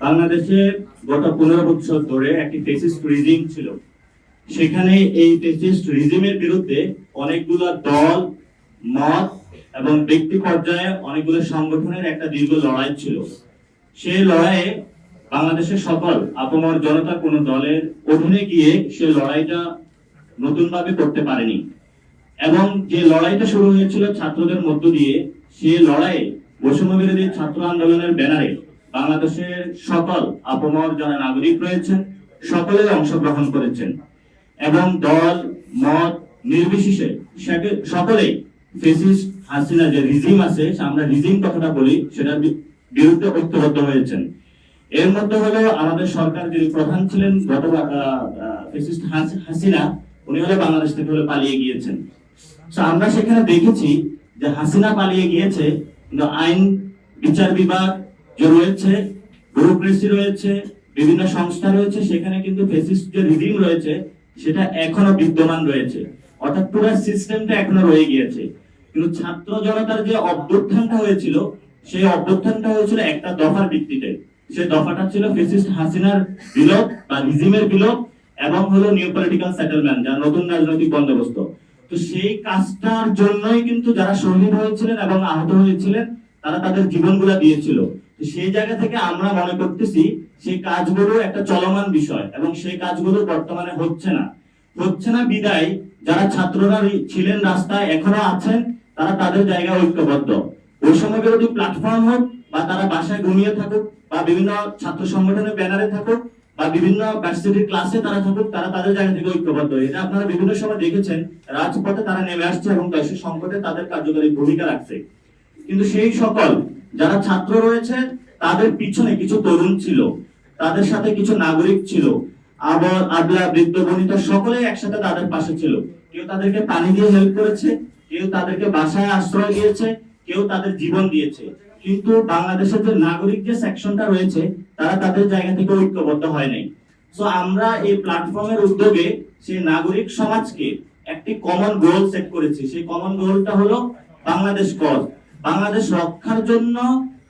বাংলাদেশে গত পনেরো বছর ধরে একটি ফেসিস্ট রিজিম ছিল। সেখানে এই ফেসিস্ট রিজিমের বিরুদ্ধে অনেকগুলো দল, মত এবং ব্যক্তি পর্যায়ে অনেকগুলো সংগঠনের একটা দীর্ঘ লড়াই ছিল। সেই লড়াইয়ে বাংলাদেশের সকল আপমর জনতা কোনো দলের অধীনে গিয়ে সে লড়াইটা নতুনভাবে করতে পারেনি। এবং যে লড়াইটা শুরু হয়েছিল ছাত্রদের মধ্য দিয়ে সে লড়াইয়ে বৈষম্য বিরোধী ছাত্র আন্দোলনের ব্যানারে বাংলাদেশের সকল আপমর যারা নাগরিক রয়েছেন, সকলেই অংশগ্রহণ করেছেন এবং দল, মত নির্বিশেষে সেকে- সকলেই ফেসিস্ট হাসিনা যে রিজিম আছে আমরা রিজিম কথাটা বলি, সেটার বিরুদ্ধে ঐক্যবদ্ধ হয়েছেন। এর মধ্যে হলো আমাদের সরকার যিনি প্রধান ছিলেন গত ফেসিস্ট হাসিনা, উনি হলো বাংলাদেশ থেকে হলো পালিয়ে গিয়েছেন। আমরা সেখানে দেখেছি যে হাসিনা পালিয়ে গিয়েছে, কিন্তু আইন, বিচার বিভাগ যে রয়েছে ব্যুরোক্রেসি রয়েছে, বিভিন্ন সংস্থা রয়েছে, সেখানে কিন্তু ফেসিস্ট যে রিজিম রয়েছে, সেটা এখনও বিদ্যমান রয়েছে। অর্থাৎ পুরো সিস্টেমটা এখনও রয়ে গিয়েছে। কিন্তু ছাত্র জনতার যে অভ্যুত্থানটা হয়েছিল, সেই অভ্যুত্থানটা হয়েছিল একটা দফার ভিত্তিতে। সেই দফাটা ছিল ফেসিস্ট হাসিনার বিলোপ বা রিজিমের বিলোপ এবং হলো নিউ পলিটিক্যাল সেটেলমেন্ট যা নতুন রাজনৈতিক বন্দোবস্ত। তো সেই কাজটার জন্যই কিন্তু যারা শহীদ হয়েছিলেন এবং আহত হয়েছিলেন, তারা তাদের জীবনগুলা দিয়েছিল। সেই জায়গা থেকে আমরা মনে করতেছি সেই কাজগুলো একটা চলমান বিষয় এবং সেই কাজগুলো বর্তমানে হচ্ছে না। হচ্ছে না বিদায়, যারা ছাত্ররা ছিলেন রাস্তায়, এখনও আছেন, তারা তাদের জায়গায় ঐক্যবদ্ধ। ওই সময় বিরোধী প্ল্যাটফর্ম হোক বা তারা বাসায় ঘুমিয়ে থাকুক বা বিভিন্ন ছাত্র সংগঠনের ব্যানারে থাকুক বা বিভিন্ন ভার্সিটির ক্লাসে তারা থাকুক, তারা তাদের জায়গা থেকে ঐক্যবদ্ধ। এটা আপনারা বিভিন্ন সময় দেখেছেন, রাজপথে তারা নেমে আসছে এবং দেশের সংকটে তাদের কার্যকরী ভূমিকা রাখছে। কিন্তু সেই সকল যারা ছাত্র রয়েছে, তাদের পিছনে কিছু তরুণ ছিল, তাদের সাথে কিছু নাগরিক ছিল। আবার আবলা বৃদ্ধ, বনিতা সকলে একসাথে তাদের পাশে ছিল। কেউ তাদেরকে পানি দিয়ে হেল্প করেছে, কেউ তাদেরকে বাসায় আশ্রয় দিয়েছে, কেউ তাদের জীবন দিয়েছে। কিন্তু বাংলাদেশের যে নাগরিক যে সেকশনটা রয়েছে, তারা তাদের জায়গা থেকে ঐক্যবদ্ধ হয় নাই। সো আমরা এই প্ল্যাটফর্মের উদ্যোগে সেই নাগরিক সমাজকে একটি কমন গোল সেট করেছি। সেই কমন গোলটা হলো বাংলাদেশ কজ বাংলাদেশ রক্ষার জন্য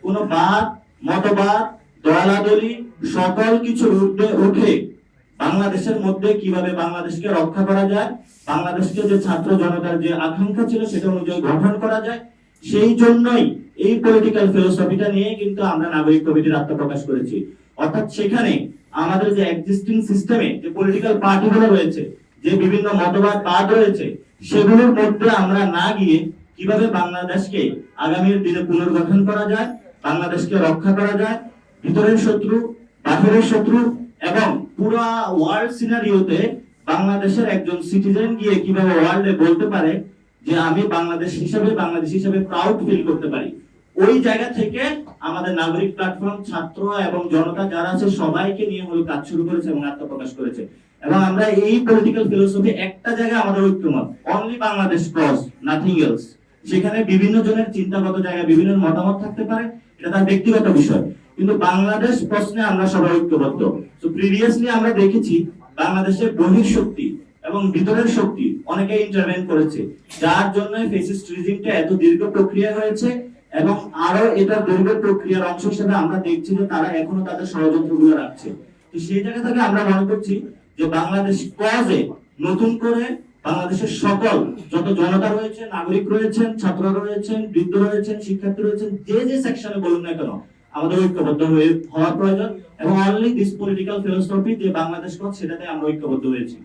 কোনো বাদ, মতবাদ দলাদলি সকল কিছুর ঊর্ধ্বে উঠে বাংলাদেশের মধ্যে কীভাবে বাংলাদেশকে রক্ষা করা যায়, বাংলাদেশকে যে ছাত্র জনতার যে আকাঙ্ক্ষা ছিল সেটা অনুযায়ী গঠন করা যায়, সেই জন্যই এই পলিটিক্যাল ফিলোসফিটা নিয়ে কিন্তু আমরা নাগরিক কমিটির আত্মপ্রকাশ করেছি। অর্থাৎ সেখানে আমাদের যে এক্সিস্টিং সিস্টেমে যে পলিটিক্যাল পার্টিগুলো রয়েছে, যে বিভিন্ন মতবাদ পার্ট রয়েছে, সেগুলোর মধ্যে আমরা না গিয়ে কীভাবে বাংলাদেশকে আগামীর দিনে পুনর্গঠন করা যায়, বাংলাদেশকে রক্ষা করা যায়, ভিতরের শত্রু, বাহিরের শত্রু এবং পুরো ওয়ার্ল্ড সিনারিওতে বাংলাদেশের একজন সিটিজেন গিয়ে কীভাবে ওয়ার্ল্ডে বলতে পারে যে আমি বাংলাদেশ হিসাবে বাংলাদেশ হিসাবে প্রাউড ফিল করতে পারি? ওই জায়গা থেকে আমাদের নাগরিক প্ল্যাটফর্ম ছাত্র এবং জনতা যারা আছে, সবাইকে নিয়ে হলো কাজ শুরু করেছে এবং আত্মপ্রকাশ করেছে। এবং আমরা এই পলিটিক্যাল ফিলোসফি একটা জায়গায় আমাদের ঐক্যমত। Only Bangladesh cross nothing else সেখানে বিভিন্ন জনের চিন্তাগত জায়গায় বিভিন্ন মতামত থাকতে পারে, এটা তার ব্যক্তিগত বিষয়। কিন্তু বাংলাদেশ প্রশ্নে আমরা সবাই ঐক্যবদ্ধ। তো প্রিভিয়াসলি আমরা দেখেছি বাংলাদেশের বহির শক্তি এবং ভিতরের শক্তি অনেকে ইন্টারভেন করেছে। যার জন্য ফেসিস্ট রিজিমটা এত দীর্ঘ প্রক্রিয়া হয়েছে এবং আরও এটা দীর্ঘ প্রক্রিয়ার অংশ হিসেবে আমরা দেখছি যে তারা এখনও তাদের ষড়যন্ত্রগুলো রাখছে। তো সেই জায়গা থেকে আমরা মনে করছি যে বাংলাদেশ কজে নতুন করে বাংলাদেশের সকল যত জনতা রয়েছে, নাগরিক রয়েছেন ছাত্র রয়েছেন, বৃদ্ধ রয়েছেন, শিক্ষার্থী রয়েছেন, যে যে সেকশনে বলুন না কেন, আমাদের ঐক্যবদ্ধ হয়ে হওয়া প্রয়োজন এবং অনলি দিস পলিটিক্যাল ফিলোসফি যে বাংলাদেশ সেটাতে আমরা ঐক্যবদ্ধ হয়েছি।